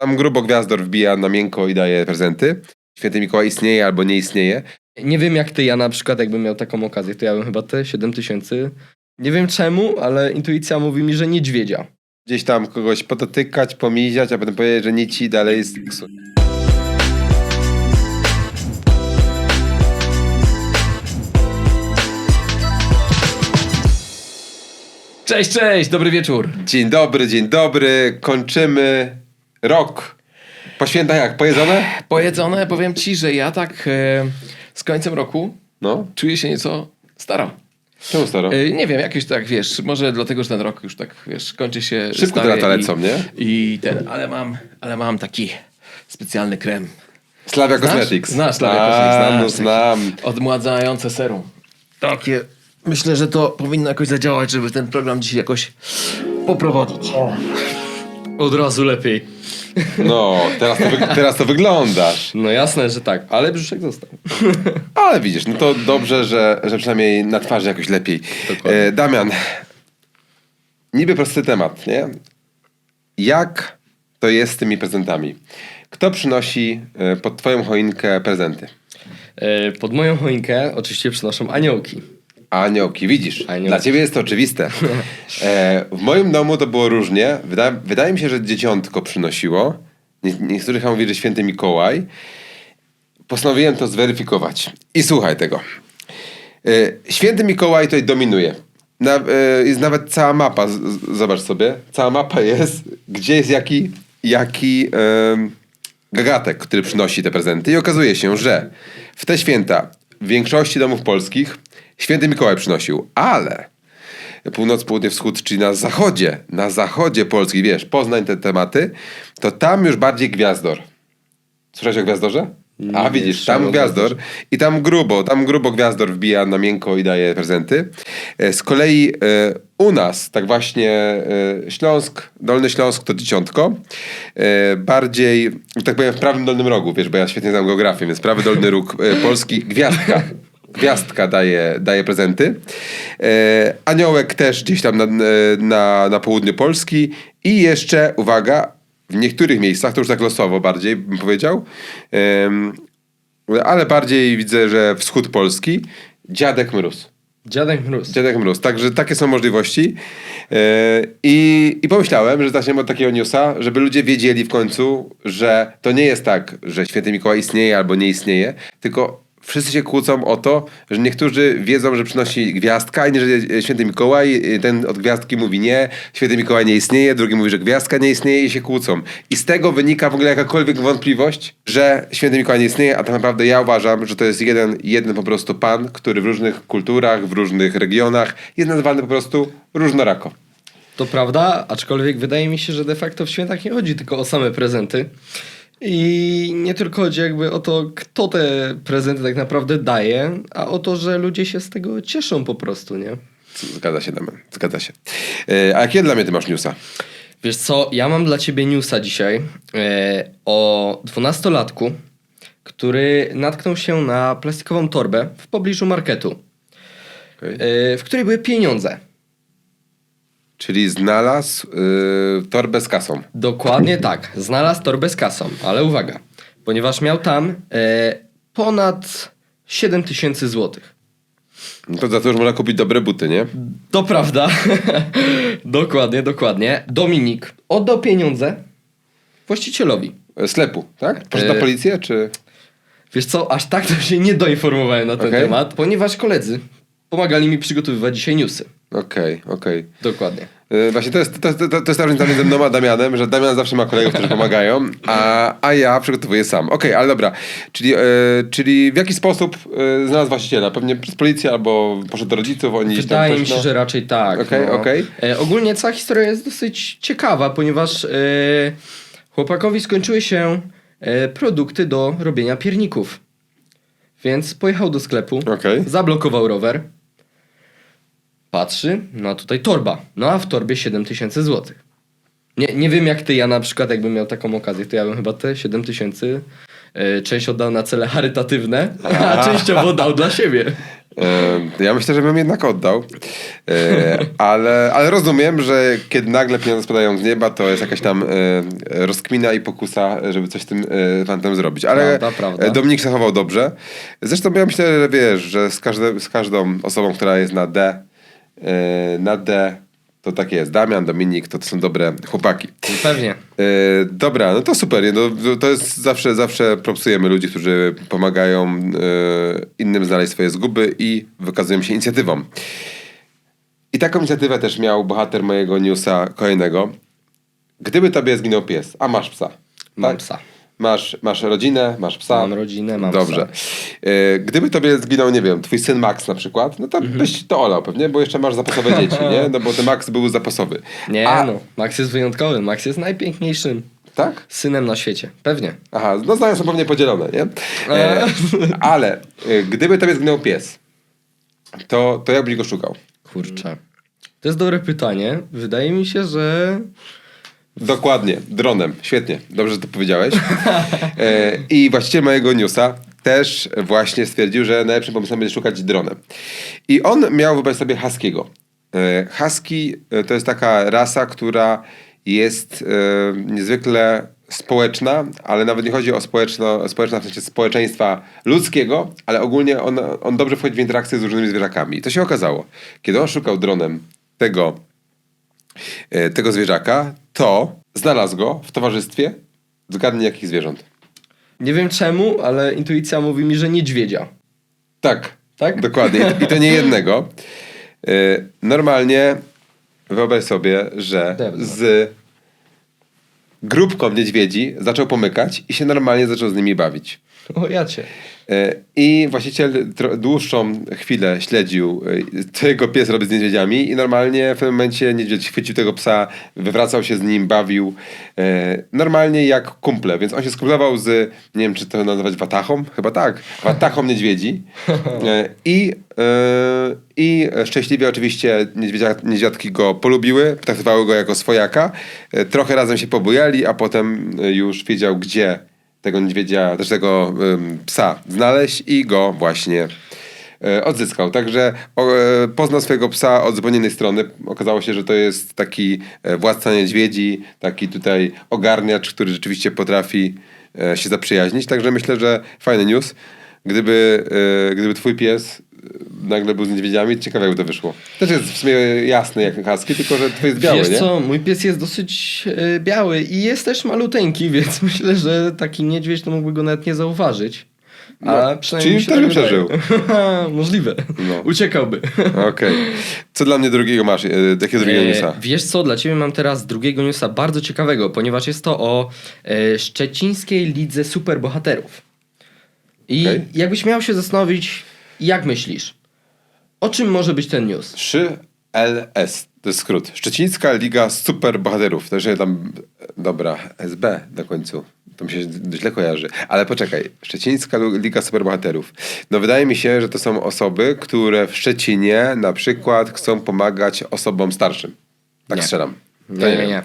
Tam grubo Gwiazdor wbija na miękko i daje prezenty. Święty Mikołaj istnieje albo nie istnieje. Nie wiem jak ty, ja na przykład jakbym miał taką okazję, to ja bym chyba te 7 tysięcy... Nie wiem czemu, ale intuicja mówi mi, że niedźwiedzia. Gdzieś tam kogoś podotykać, pomiziać, a potem powiedzieć, że nie ci dalej jest... Cześć, cześć, dobry wieczór. Dzień dobry, dzień dobry. Kończymy rok. Po świętach jak? Pojedzone? Pojedzone, powiem ci, że ja tak e, z końcem roku No. czuję się nieco staro. Czemu staro? E, nie wiem, jakieś tak, wiesz, może dlatego, że ten rok już tak, wiesz, kończy się Szybko te lata lecą, nie? I ten, ale mam, ale mam taki specjalny krem. Slavia Znasz? Cosmetics. Znasz Slavia Cosmetics, no znasz, znam. Odmładzające serum. Takie. Myślę, że to powinno jakoś zadziałać, żeby ten program dzisiaj jakoś poprowadzić. Od razu lepiej. No, teraz to, wyg- teraz to wyglądasz. No jasne, że tak, ale brzuszek został. Ale widzisz, no to dobrze, że, że przynajmniej na twarzy jakoś lepiej. Dokładnie. E, Damian, niby prosty temat, nie? Jak to jest z tymi prezentami? Kto przynosi e, pod twoją choinkę prezenty? E, Pod moją choinkę oczywiście przynoszą aniołki. Aniołki, widzisz, Aniołki. dla ciebie jest to oczywiste. E, w moim domu to było różnie. Wyda, wydaje mi się, że dzieciątko przynosiło. Nie, niektórzy chyba mówili, że święty Mikołaj. Postanowiłem to zweryfikować. I słuchaj tego. E, święty Mikołaj tutaj dominuje. Na, e, jest nawet cała mapa, z, z, zobacz sobie. Cała mapa jest, gdzie jest jaki, jaki gagatek, który przynosi te prezenty. I okazuje się, że w te święta w większości domów polskich święty Mikołaj przynosił, ale północ, południe, wschód, czyli na zachodzie, na zachodzie Polski, wiesz, Poznań te tematy, to tam już bardziej gwiazdor. Słyszałeś o gwiazdorze? A Nie, widzisz, słyszałem tam gwiazdor i tam grubo, tam grubo gwiazdor wbija na miękko i daje prezenty. E, Z kolei e, u nas, tak właśnie e, Śląsk, Dolny Śląsk to dzieciątko. E, Bardziej, tak powiem, w prawym dolnym rogu, wiesz, bo ja świetnie znam geografię, więc prawy dolny róg Polski, gwiazdka. Gwiazdka daje, daje prezenty. E, aniołek też gdzieś tam na, na, na południu Polski. I jeszcze, uwaga, w niektórych miejscach, to już tak losowo bardziej bym powiedział, em, ale bardziej widzę, że wschód Polski, Dziadek Mróz. Dziadek Mróz. Dziadek Mróz. Także takie są możliwości. E, I, I pomyślałem, że zaczniemy od takiego newsa, żeby ludzie wiedzieli w końcu, że to nie jest tak, że święty Mikołaj istnieje albo nie istnieje, tylko wszyscy się kłócą o to, że niektórzy wiedzą, że przynosi gwiazdka, inni, że święty Mikołaj, ten od gwiazdki mówi nie, święty Mikołaj nie istnieje, drugi mówi, że gwiazdka nie istnieje i się kłócą. I z tego wynika w ogóle jakakolwiek wątpliwość, że święty Mikołaj nie istnieje, a tak naprawdę ja uważam, że to jest jeden, jeden po prostu pan, który w różnych kulturach, w różnych regionach jest nazywany po prostu różnorako. To prawda, aczkolwiek wydaje mi się, że de facto w świętach nie chodzi tylko o same prezenty. I nie tylko chodzi jakby o to, kto te prezenty tak naprawdę daje, a o to, że ludzie się z tego cieszą po prostu, nie? Zgadza się, Damian, zgadza się. E, a jakie dla mnie ty masz newsa? Wiesz co, ja mam dla ciebie newsa dzisiaj e, o dwunastolatku, który natknął się na plastikową torbę w pobliżu marketu, Okej. e, w której były pieniądze. Czyli znalazł y, torbę z kasą. Dokładnie tak. Znalazł torbę z kasą, ale uwaga, ponieważ miał tam e, ponad 7 tysięcy złotych. No to za to już można kupić dobre buty, nie? To prawda. dokładnie, dokładnie. Dominik oddał pieniądze właścicielowi. E, Sklepu, tak? Poszedł E, na policję, czy... Wiesz co, aż tak to się nie doinformowałem na ten Okej. temat, ponieważ koledzy pomagali mi przygotowywać dzisiaj newsy. Okej, okej. Dokładnie. E, Właśnie to jest, to, to, to, jest ta różnica między mną a Damianem, że Damian zawsze ma kolegów, którzy pomagają, a, a ja przygotowuję sam. Okej, ale dobra. Czyli, e, czyli w jaki sposób e, znalazł właściciela? Pewnie przez policję albo poszedł do rodziców, oni Wydaje mi się, no. że raczej tak. Okej, no. okej. Ogólnie cała historia jest dosyć ciekawa, ponieważ chłopakowi skończyły się produkty do robienia pierników. Więc pojechał do sklepu, Okej. zablokował rower, patrzy, no a tutaj torba. No a w torbie 7 tysięcy złotych. Nie, nie wiem jak ty, ja na przykład jakbym miał taką okazję, to ja bym chyba te 7 tysięcy e, część oddał na cele charytatywne, a częściowo dał dla siebie. E, Ja myślę, że bym jednak oddał. E, Ale, ale rozumiem, że kiedy nagle pieniądze spadają z nieba, to jest jakaś tam rozkmina i pokusa, żeby coś z tym fantem zrobić. Ale Prawda, prawda. Dominik się chował dobrze. Zresztą ja myślę, że wiesz, że z, każde, z każdą osobą, która jest na D, na D, to tak jest. Damian, Dominik, to, to są dobre chłopaki. Pewnie. E, dobra, no to super. Nie? No, to- jest zawsze, zawsze propsujemy ludzi, którzy pomagają e, innym znaleźć swoje zguby i wykazują się inicjatywą. I taką inicjatywę też miał bohater mojego newsa kolejnego. Gdyby tobie zginął pies, a masz psa. Mam psa. Masz, masz rodzinę, masz psa. Mam rodzinę, mam Dobrze. psa. E, Gdyby tobie zginął, nie wiem, twój syn Max na przykład, no to Mhm. byś to olał pewnie, bo jeszcze masz zapasowe dzieci, nie? No bo ten Max był zapasowy. Nie A, no, Max jest wyjątkowy. Max jest najpiękniejszym Tak? synem na świecie. Pewnie. Aha, no zdania są pewnie podzielone, nie? E, ale e, gdyby tobie zginął pies, to, to jak byś go szukał? Kurczę. To jest dobre pytanie. Wydaje mi się, że Dokładnie, dronem. Świetnie, dobrze, że to powiedziałeś. E, I właściciel mojego newsa też właśnie stwierdził, że najlepszym pomysłem będzie szukać dronem. I on miał wyobraź sobie Huskiego. E, Husky e, to jest taka rasa, która jest e, niezwykle społeczna, ale nawet nie chodzi o społeczno, społeczna w sensie społeczeństwa ludzkiego, ale ogólnie on, on dobrze wchodzi w interakcję z różnymi zwierzakami. I to się okazało. Kiedy on szukał dronem tego tego zwierzaka, to znalazł go w towarzystwie, zgadnij jakich zwierząt. nie wiem czemu, ale intuicja mówi mi, że niedźwiedzia. Tak, Tak? dokładnie. I to nie jednego. E, Normalnie wyobraź sobie, że z grupką niedźwiedzi zaczął pomykać i się normalnie zaczął z nimi bawić. O ja cię. E, I właściciel dłuższą chwilę śledził, e, co jego pies robi z niedźwiedziami i normalnie w pewnym momencie niedźwiedź chwycił tego psa, wywracał się z nim, bawił. e, Normalnie jak kumple, więc on się skumplował z, nie wiem czy to nazywać watachą, chyba tak, watachą niedźwiedzi. I, I szczęśliwie oczywiście niedźwiadki go polubiły, traktowały go jako swojaka. Trochę razem się pobujali, a potem już wiedział gdzie tego niedźwiedzia, też tego psa znaleźć i go właśnie e, odzyskał. Także e, poznał swojego psa od zupełnie innej strony. Okazało się, że to jest taki e, władca niedźwiedzi, taki tutaj ogarniacz, który rzeczywiście potrafi się zaprzyjaźnić. Także myślę, że fajny news. Gdyby, gdyby twój pies nagle był z niedźwiedziami, ciekawe jakby to wyszło. Też jest w sumie jasny jak husky, tylko że twój jest biały, Wiesz nie? co, mój pies jest dosyć e, biały i jest też maluteńki, więc myślę, że taki niedźwiedź to mógłby go nawet nie zauważyć. A No, przynajmniej czyli też tak by wydaje. Możliwe. No. Uciekałby. Okej. Co dla mnie drugiego masz? E, Jakiego drugiego newsa? E, wiesz co, dla ciebie mam teraz drugiego newsa bardzo ciekawego, ponieważ jest to o e, szczecińskiej lidze superbohaterów. I Okej. jakbyś miał się zastanowić, jak myślisz? O czym może być ten news? 3LS, to jest skrót. Szczecińska Liga Superbohaterów. To jeszcze tam, dobra, SB na końcu. To mi się źle kojarzy. Ale poczekaj, Szczecińska Liga Superbohaterów. No wydaje mi się, że to są osoby, które w Szczecinie na przykład chcą pomagać osobom starszym. Tak Nie. strzelam. To Nie, nie, wiem. nie.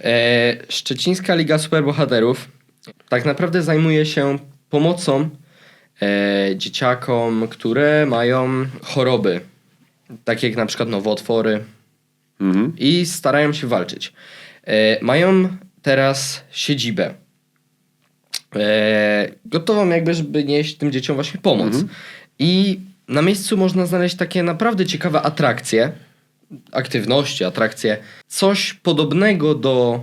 E, Szczecińska Liga Superbohaterów tak naprawdę zajmuje się pomocą e, dzieciakom, które mają choroby, takie jak na przykład nowotwory Mhm. i starają się walczyć. E, mają teraz siedzibę. E, gotową jakby, żeby nieść tym dzieciom właśnie pomoc. I na miejscu można znaleźć takie naprawdę ciekawe atrakcje, aktywności, atrakcje. Coś podobnego do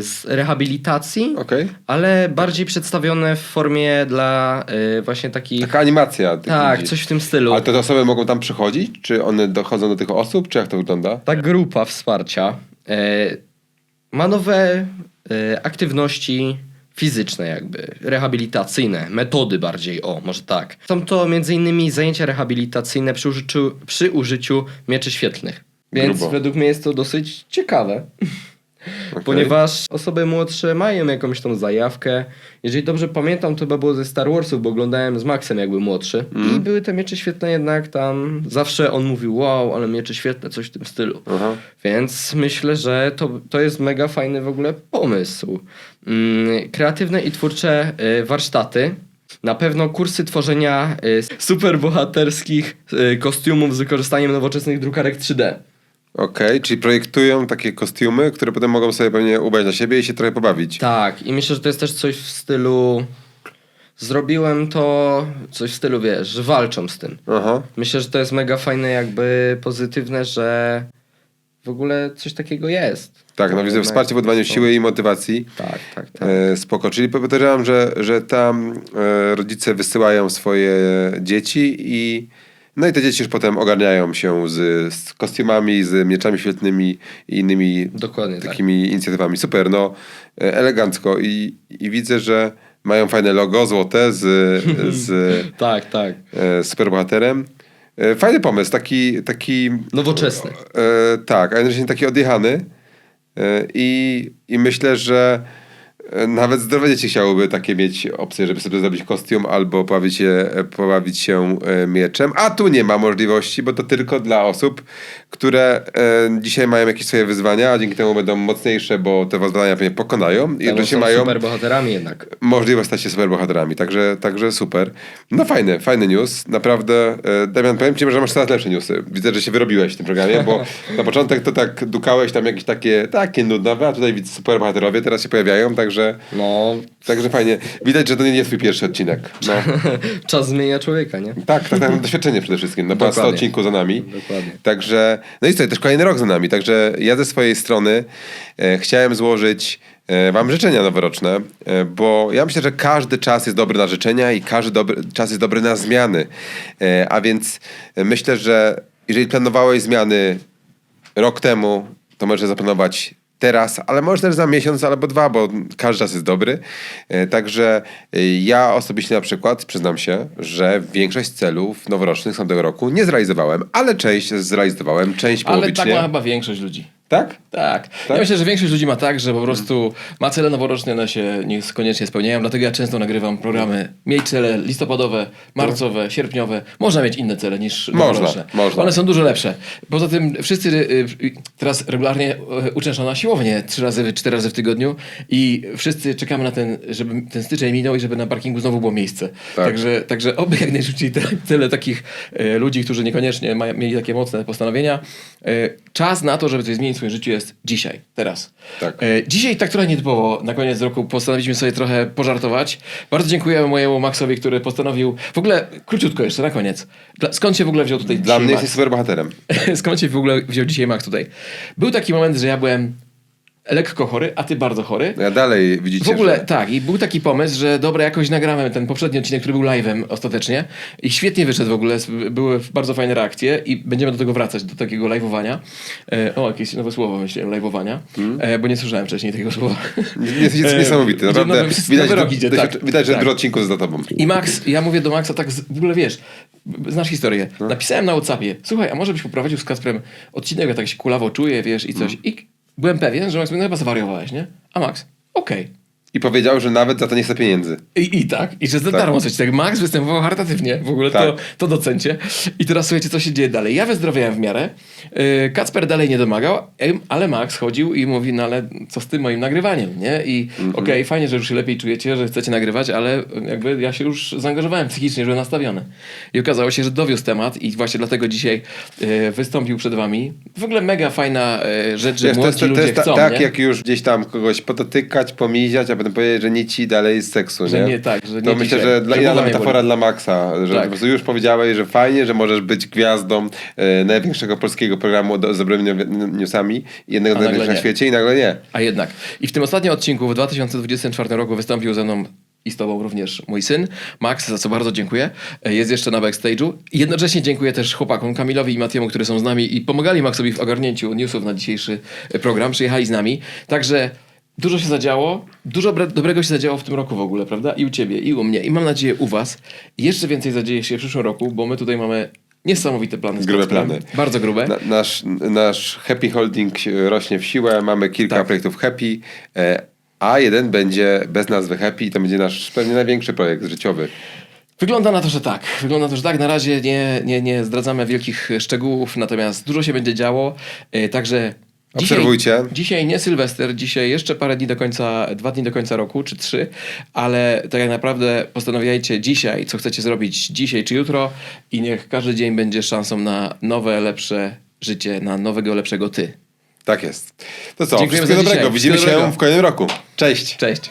z rehabilitacji, Okej. ale bardziej przedstawione w formie dla e, właśnie takich... Taka animacja. tak, ludzi. coś w tym stylu. Ale te osoby mogą tam przychodzić? Czy one dochodzą do tych osób? Czy jak to wygląda? Ta grupa wsparcia e, ma nowe aktywności fizyczne jakby, rehabilitacyjne, metody bardziej, o może tak. Są to m.in. zajęcia rehabilitacyjne przy użyciu, przy użyciu mieczy świetlnych. Więc Grubo. według mnie jest to dosyć ciekawe. Ponieważ osoby młodsze mają jakąś tą zajawkę. Jeżeli dobrze pamiętam, to chyba było ze Star Warsów, bo oglądałem z Maxem jakby młodszy. I były te miecze świetne jednak tam. Zawsze on mówił, wow, ale miecze świetne, coś w tym stylu. Aha. Więc myślę, że to, to jest mega fajny w ogóle pomysł. Mm, kreatywne i twórcze y, warsztaty. Na pewno kursy tworzenia y, superbohaterskich y, kostiumów z wykorzystaniem nowoczesnych drukarek 3D. Okej, czyli projektują takie kostiumy, które potem mogą sobie pewnie ubrać na siebie i się trochę pobawić. Tak, i myślę, że to jest też coś w stylu. Zrobiłem to, coś w stylu, wiesz, że walczą z tym. Aha. Myślę, że to jest mega fajne, jakby pozytywne, że w ogóle coś takiego jest. Tak, no widzę wsparcie w budowaniu są- siły i motywacji. Tak, tak, tak. E, spoko, czyli podejrzewam, że, że tam e, rodzice wysyłają swoje dzieci i no i te dzieci już potem ogarniają się z, z kostiumami, z mieczami świetnymi i innymi Dokładnie tak. takimi inicjatywami. Super, no e, elegancko i, i widzę, że mają fajne logo złote z, z Tak, tak. e, superbohaterem. E, fajny pomysł, taki, taki Nowoczesny. E, tak, a jednocześnie taki odjechany. E, i, I myślę, że nawet zdrowe dzieci chciałyby takie mieć opcje, żeby sobie zrobić kostium albo pobawić się, pobawić się e, mieczem. A tu nie ma możliwości, bo to tylko dla osób, które e, dzisiaj mają jakieś swoje wyzwania, a dzięki temu będą mocniejsze, bo te wyzwania pewnie pokonają i Tam jednocześnie są mają super bohaterami jednak. możliwość stać się superbohaterami, także, także super. No fajny, fajny news, naprawdę. E, Damian, powiem ci, że masz coraz lepsze newsy. Widzę, że się wyrobiłeś w tym programie, bo na początek to tak dukałeś tam jakieś takie, takie nudnowe, a tutaj widzę superbohaterowie teraz się pojawiają, także, No, także fajnie. Widać, że to nie jest twój pierwszy odcinek. No. czas zmienia człowieka, nie? Tak, tak, tak, doświadczenie przede wszystkim. No, ponad 100 Dokładnie. odcinków za nami. Dokładnie. Także, no i co, też kolejny rok za nami. Także ja ze swojej strony e, chciałem złożyć e, wam życzenia noworoczne, e, bo ja myślę, że każdy czas jest dobry na życzenia i każdy dobry, czas jest dobry na zmiany. E, a więc myślę, że jeżeli planowałeś zmiany rok temu, to możesz zaplanować teraz, ale może też za miesiąc albo dwa, bo każdy czas jest dobry. E, Także e, ja osobiście na przykład przyznam się, że większość celów noworocznych z tamtego roku nie zrealizowałem, ale część zrealizowałem, część Ale połowicznie. tak ma chyba większość ludzi. Tak? Tak. Tak? Ja myślę, że większość ludzi ma tak, że po prostu ma cele noworoczne, one się niekoniecznie spełniają, dlatego ja często nagrywam programy. Mieć cele listopadowe, marcowe, sierpniowe. Można mieć inne cele niż noworoczne. można. One są dużo lepsze. Poza tym wszyscy y, y, teraz regularnie y, uczęszczą na siłownię trzy razy, cztery razy w tygodniu i wszyscy czekamy na ten, żeby ten styczeń minął i żeby na parkingu znowu było miejsce. Tak. Także, także oby jak najszybciej te cele takich ludzi, którzy niekoniecznie mają, mieli takie mocne postanowienia. Czas na to, żeby coś zmienić w swoim życiu jest dzisiaj, teraz. Tak. E, dzisiaj tak trochę nietypowo na koniec roku postanowiliśmy sobie trochę pożartować. Bardzo dziękuję mojemu Maxowi, który postanowił, w ogóle króciutko jeszcze na koniec. Dla, skąd się w ogóle wziął tutaj Dla mnie Max? jesteś superbohaterem. Skąd się w ogóle wziął dzisiaj Max tutaj? Był taki moment, że ja byłem lekko chory, a ty bardzo chory. Ja dalej widzicie, W ogóle że... tak, i był taki pomysł, że dobra, jakoś nagramy ten poprzedni odcinek, który był live'em ostatecznie i świetnie wyszedł w ogóle, były bardzo fajne reakcje i będziemy do tego wracać, do takiego live'owania. E, o, jakieś nowe słowo myślałem, live'owania, e, bo nie słyszałem wcześniej tego słowa. Jest, jest E, naprawdę. nowy- Widać, rok idzie, tak. widać, że Tak. dużo odcinków jest za tobą. I Max, ja mówię do Maxa tak z, w ogóle wiesz, znasz historię. No. Napisałem na Whatsappie, słuchaj, a może byś poprowadził z Kasprem odcinek, ja tak się kulawo czuję, wiesz, i coś. Mm. I byłem pewien, że Max mówi, no chyba zwariowałeś, nie? A Max, okej. I powiedział, że nawet za to nie chce pieniędzy. I, I tak, i że za darmo coś tak. Max występował charytatywnie, w ogóle to, Tak. to docencie. I teraz słuchajcie, co się dzieje dalej. Ja wyzdrowiałem w miarę, yy, Kacper dalej nie domagał, ale Max chodził i mówi, no ale co z tym moim nagrywaniem, nie? I okej, fajnie, że już się lepiej czujecie, że chcecie nagrywać, ale jakby ja się już zaangażowałem psychicznie, że byłem nastawiony. I okazało się, że dowiózł temat i właśnie dlatego dzisiaj yy, wystąpił przed wami. W ogóle mega fajna yy, rzecz, że Wiesz, to młodzi jest, to ludzie jest ta, chcą, tak, nie? jak już gdzieś tam kogoś podotykać, pomiziać, a potem powiedzieć, że nie ci dalej z seksu, Że nie? nie tak, że To nie myślę, dzisiaj. że dla, Że idealna metafora dla Maxa, że Tak. po prostu już powiedziałeś, że fajnie, że możesz być gwiazdą e, największego polskiego programu do, z dobrymi new- newsami, jednego z największych na świecie i nagle nie. A jednak. I w tym ostatnim odcinku w 2024 roku wystąpił ze mną i z tobą również mój syn, Max, za co bardzo dziękuję. E, Jest jeszcze na backstage'u. Jednocześnie dziękuję też chłopakom Kamilowi i Matiemu, którzy są z nami i pomagali Maxowi w ogarnięciu newsów na dzisiejszy e, program. Przyjechali z nami. Także dużo się zadziało. Dużo bre- dobrego się zadziało w tym roku w ogóle, prawda? I u ciebie, i u mnie. I mam nadzieję u was. I jeszcze więcej zadzieje się w przyszłym roku, bo my tutaj mamy Niesamowite plany. z Grube plany. Bardzo grube. Na, nasz, nasz Happy Holding rośnie w siłę, mamy kilka Tak. projektów Happy, e, a jeden będzie bez nazwy Happy i to będzie nasz pewnie największy projekt życiowy. Wygląda na to, że tak. Wygląda na to, że tak. Na razie nie, nie, nie zdradzamy wielkich szczegółów, natomiast dużo się będzie działo. E, Także. Obserwujcie. Dzisiaj, dzisiaj nie Sylwester, dzisiaj jeszcze parę dni do końca, dwa dni do końca roku, czy trzy, ale tak naprawdę postanawiajcie dzisiaj, co chcecie zrobić dzisiaj czy jutro i niech każdy dzień będzie szansą na nowe, lepsze życie, na nowego, lepszego ty. Tak jest. To co, Dziękujemy wszystkiego za dzisiaj. dobrego. Widzimy Wszystkiego się dobrego. w kolejnym roku. Cześć! Cześć.